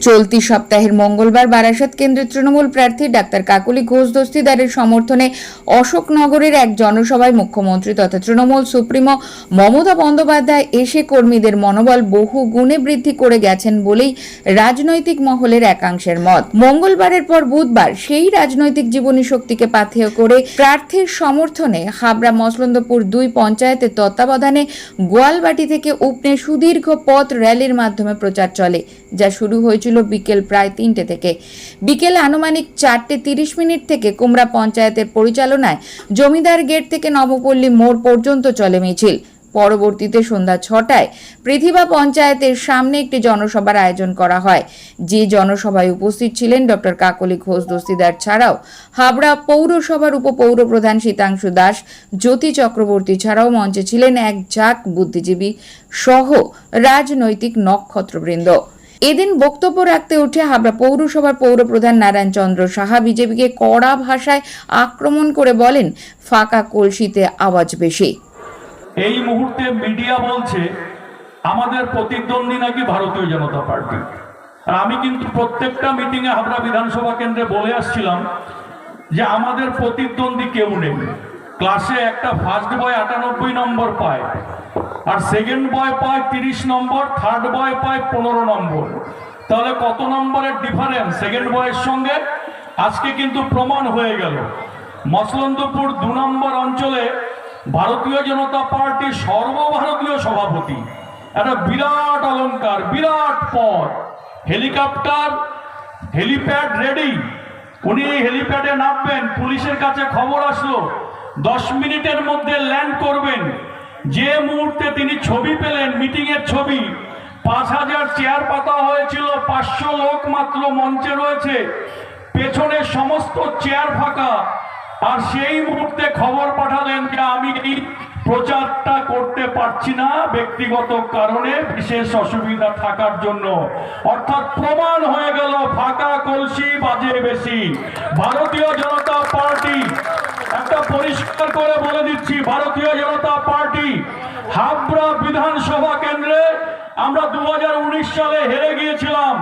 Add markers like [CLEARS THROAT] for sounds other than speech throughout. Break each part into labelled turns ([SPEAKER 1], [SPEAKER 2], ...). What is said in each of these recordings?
[SPEAKER 1] চলতি সপ্তাহের মঙ্গলবার বারাসাত কেন্দ্রের তৃণমূল প্রার্থী ডাক্তার কাকুলি ঘোষ দস্তিদারের সমর্থনে অশোকনগরের এক জনসভায় মুখ্যমন্ত্রী তথা তৃণমূল সুপ্রিমো মমতা বন্দ্যোপাধ্যায় এসে কর্মীদের মনোবল বহু গুণে বৃদ্ধি করে গেছেন বলেই রাজনৈতিক মহলের একাংশের মত। মঙ্গলবারের পর বুধবার সেই রাজনৈতিক জীবনী শক্তিকে পাথেয় করে প্রার্থীর সমর্থনে হাবড়া মসলন্দপুর দুই পঞ্চায়েতের তত্ত্বাবধানে গোয়ালবাটি থেকে উপনে সুদীর্ঘ পথ র্যালির মাধ্যমে প্রচার চলে। যা শুরু হয়েছিল বিকেল প্রায় তিনটে থেকে। বিকেল আনুমানিক চারটে তিরিশ মিনিট থেকে কুমড়া পঞ্চায়েতের পরিচালনায় জমিদার গেট থেকে নবপল্লী মোড় পর্যন্ত চলে মিছিল। পরবর্তীতে সন্ধ্যা ছটায় পৃথিবা পঞ্চায়েতের সামনে একটি জনসভার আয়োজন করা হয়। যে জনসভায় উপস্থিত ছিলেন ডক্টর কাকলি ঘোষ দস্তিদার ছাড়াও হাবড়া পৌরসভার উপপৌর প্রধান শীতাংশু দাস, জ্যোতি চক্রবর্তী ছাড়াও মঞ্চে ছিলেন এক ঝাঁক বুদ্ধিজীবী সহ রাজনৈতিক নক্ষত্রবৃন্দ। এদিন বক্তব্য রাখতে উঠে হাবড়া পৌরসভার পৌর প্রধান নারায়ণ চন্দ্র সাহা বিজেপিকে কড়া ভাষায় আক্রমণ করে বলেন, ফাঁকা কলসিতে আওয়াজ বেশি।
[SPEAKER 2] এই মুহূর্তে মিডিয়া বলছে, আমাদের প্রতিদ্বন্দ্বী নাকি ভারতীয় জনতা পার্টি। আর আমি কিন্তু প্রত্যেকটা মিটিংয়ে হাবড়া বিধানসভা কেন্দ্রে বলে আসছিলাম যে আমাদের প্রতিদ্বন্দ্বী কেউ নেই। ক্লাসে একটা ফার্স্ট বয় আটানব্বই নম্বর পায়। আর সেকেন্ড বয় পায় তিরিশ নম্বর থার্ড বয় পায় পনেরো নম্বর তাহলে কত নম্বরের ডিফারেন্স সেকেন্ড বয়ের সঙ্গে? আজকে কিন্তু প্রমাণ হয়ে গেল। মসলন্দপুর দু নম্বর অঞ্চলে ভারতীয় জনতা পার্টির সর্বভারতীয় সভাপতি, একটা বিরাট অলংকার, বিরাট পদ। হেলিকপ্টার, হেলিপ্যাড রেডি উনি হেলিপ্যাডে নামবেন, পুলিশের কাছে খবর আসলো। দশ মিনিটের মধ্যে ল্যান্ড করবেন। যে মুহূর্তে তিনি ছবি পেলেন, মিটিংয়ের ছবি, পাঁচ হাজার চেয়ার পাতা হয়েছিল, পাঁচশো লোক মাত্র মঞ্চে রয়েছে পেছনে সমস্ত চেয়ার ফাঁকা। আর সেই মুহূর্তে খবর পাঠালেন যে, আমি এই প্রচারটা করতে পারছি না ব্যক্তিগত কারণে, বিশেষ অসুবিধা থাকার জন্য। অর্থাৎ প্রমাণ হয়ে গেল, ফাঁকা কলসি বাজে বেশি। ভারতীয় জনতা পার্টি একটা পরিষ্কার করে বলে দিচ্ছি, ভারতীয় জনতা পার্টি হাবড়া বিধানসভা কেন্দ্রে আমরা দু হাজার উনিশ সালে হেরে গিয়েছিলাম,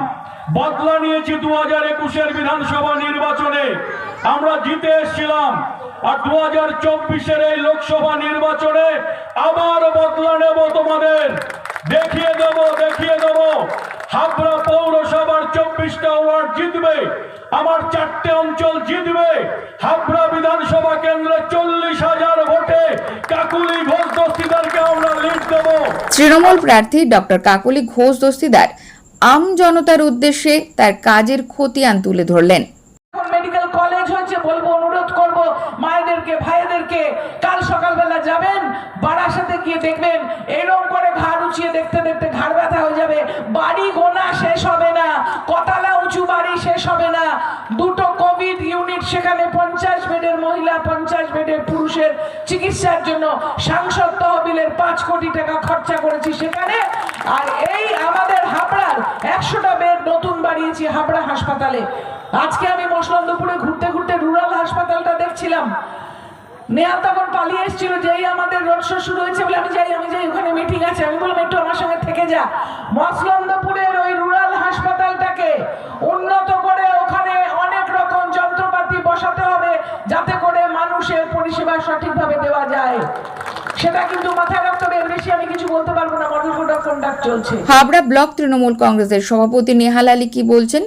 [SPEAKER 2] বদলা নিয়েছি দু হাজার একুশের বিধানসভা নির্বাচনে। আমরা জিতে এসেছিলাম, আর দু হাজার চব্বিশের এই লোকসভা নির্বাচনে আবার বদলা নেব তোমাদের। দেখিয়ে দেব দেখিয়ে দেব, হাবড়া পৌরসভার চব্বিশটা ওয়ার্ড জিতবে। আমার চারটে অঞ্চল জিতবে। হাবড়া বিধানসভা কেন্দ্রে চল্লিশ হাজার ভোটে কাকুলি ঘোষ দস্তিদারকে আমরা লিড দেবো।
[SPEAKER 1] তৃণমূল প্রার্থী ডক্টর কাকলি ঘোষ দস্তিদার আম জনতার উদ্দেশ্যে তার কাজের খতিয়ান তুলে ধরলেন।
[SPEAKER 3] এখন মেডিকেল কলেজ হয়েছে বলব অনুরোধ করব মায়েদেরকে ভাইদেরকে কাল সকালবেলা যাবেন বারাসাতে গিয়ে দেখবেন এরকম করে ঘাড় উঁচিয়ে দেখতে সাংসদ তহবিলের পাঁচ কোটি টাকা খরচা করেছি সেখানে। আর এই আমাদের হাবড়ার একশোটা বেড নতুন বাড়িয়েছি হাবড়া হাসপাতালে। আজকে আমি মসলন্দপুরে ঘুরতে ঘুরতে রুরাল হাসপাতালটা দেখছিলাম। নেহাল তখন পালিয়ে এসেছিল, যেই আমাদের রোড শো শুরু হয়েছে বলে আমি যাই আমি যাই, ওখানে মিটিং আছে। আমি বললাম, একটু আমার সঙ্গে থেকে যা। মসলন্দপুরের ওই রুরাল হাসপাতালটাকে উন্নত করে ওখানে অনেক রকম যন্ত্রপাতি বসাতে হবে, যাতে করে মানুষের পরিষেবা সঠিকভাবে দেওয়া যায়। সেটা কিন্তু মাথায় রাখতে হবে বেশি আমি কিছু বলতে পারব না মডেল কোড অফ কন্ডাক্ট চলছে।
[SPEAKER 1] হাবড়া ব্লক তৃণমূল কংগ্রেসের সভাপতি নেহাল আলী কি বলছেন?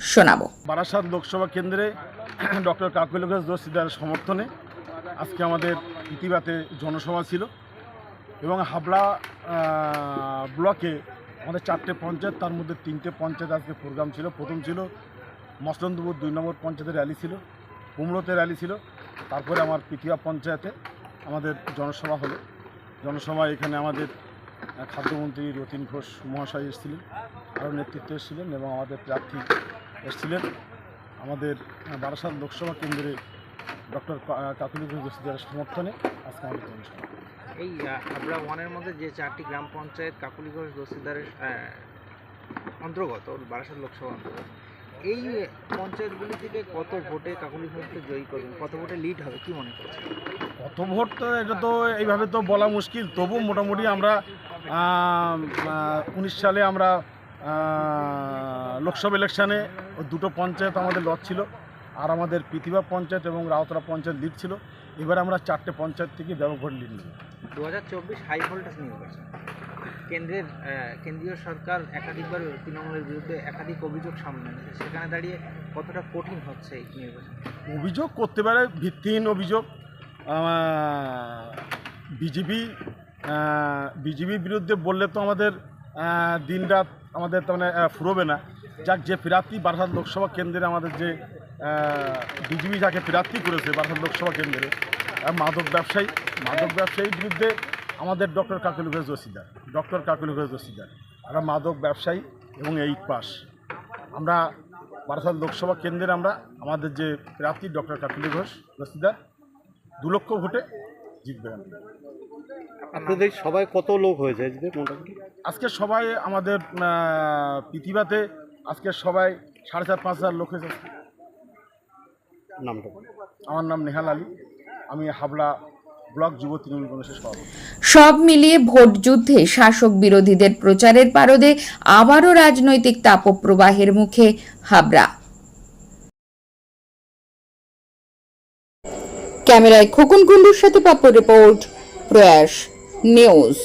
[SPEAKER 1] শোনাবো।
[SPEAKER 4] বারাসাত লোকসভা কেন্দ্রে [CLEARS THROAT] ডক্টর কাকুল সমর্থনে আজকে আমাদের ইতিবাতে জনসভা ছিল এবং হাবড়া ব্লকে আমাদের চারটে পঞ্চায়েত তার মধ্যে তিনটে পঞ্চায়েত আজকে প্রোগ্রাম ছিল। প্রথম ছিল মসলন্দপুর দুই নম্বর পঞ্চায়েতের র্যালি ছিল কুমড়োতে র্যালি ছিল তারপরে আমার পিটিয়া পঞ্চায়েতে। আমাদের জনসভা হলো। জনসভা এখানে আমাদের খাদ্যমন্ত্রী রতিন ঘোষ মহাশয় এসেছিলেন, আরও নেতৃত্ব এসেছিলেন এবং আমাদের প্রার্থী এসেছিলেন। আমাদের বারাসাত লোকসভা কেন্দ্রে ডক্টর কাকুলি ঘোষ দস্তিদারের সমর্থনে আজকে আমাদের জনসভা।
[SPEAKER 5] এই হাবড়া ওয়ানের মধ্যে যে চারটি গ্রাম পঞ্চায়েত, কাকুলি ঘোষ দস্তিদারের অন্তর্গত, বারাসাত লোকসভা অন্তর্গত এই পঞ্চায়েতগুলি থেকে কত ভোটে কাকুলি ঘোষকে জয়ী করবেন? কত ভোটে লিড হবে কি মনে করছেন?
[SPEAKER 4] কত ভোট তো এটা তো এইভাবে তো বলা মুশকিল। তবু মোটামুটি আমরা উনিশ সালে আমরা লোকসভা ইলেকশানে দুটো পঞ্চায়েত আমাদের লট ছিল। আর আমাদের পৃথিবা পঞ্চায়েত এবং রাউতরা পঞ্চায়েত লিড ছিল। এবার আমরা চারটে পঞ্চায়েত থেকে ব্যাপক ভোট লিড নিই
[SPEAKER 5] দু হাজার চব্বিশ হাই ভোল্টেজ নির্বাচন কেন্দ্রের কেন্দ্রীয় সরকার একাধিকবার তৃণমূলের বিরুদ্ধে একাধিক অভিযোগ সামনে এনেছে। সেখানে দাঁড়িয়ে কতটা কঠিন হচ্ছে এই নির্বাচন?
[SPEAKER 4] অভিযোগ করতে পারে, ভিত্তিহীন অভিযোগ। বিজেপি বিজেপির বিরুদ্ধে বললে তো আমাদের দিনরাত আমাদের মানে ফুরোবে না। যাক, যে প্রার্থী বারাসাত লোকসভা কেন্দ্রে আমাদের যে বিজেপি যাকে প্রার্থী করেছে বারাসাত লোকসভা কেন্দ্রে মাদক ব্যবসায়ী, মাদক ব্যবসায়ীর বিরুদ্ধে আমাদের ডক্টর কাকুল ঘোষ জসিদার ডক্টর কাকুল ঘোষ জসিদার আমরা মাদক ব্যবসায়ী এবং এইট পাস আমরা বারাসাত লোকসভা কেন্দ্রের আমরা আমাদের যে প্রার্থী ডক্টর কাকুলি ঘোষ রসিদার দু লক্ষ ভোটে জিতবেন
[SPEAKER 6] আপনাদের সবাই কত লোক হয়েছে আজকে মোটামুটি?
[SPEAKER 4] আজকে সবাই আমাদের পৃথিবীতে আজকে সবাই সাড়ে চার পাঁচ হাজার লোক হয়েছে
[SPEAKER 6] নামটা
[SPEAKER 4] আমার নাম নেহাল আলী। আমি হাবড়া
[SPEAKER 1] সব মিলিয়ে ভোট যুদ্ধে শাসক বিরোধীদের প্রচারের পারদে আবারও রাজনৈতিক তাপপ্রবাহের মুখে হাবড়া। ক্যামেরায় খোকন কুন্ডুর সাথে পাপ্পু রিপোর্ট, প্রয়াস নিউজ।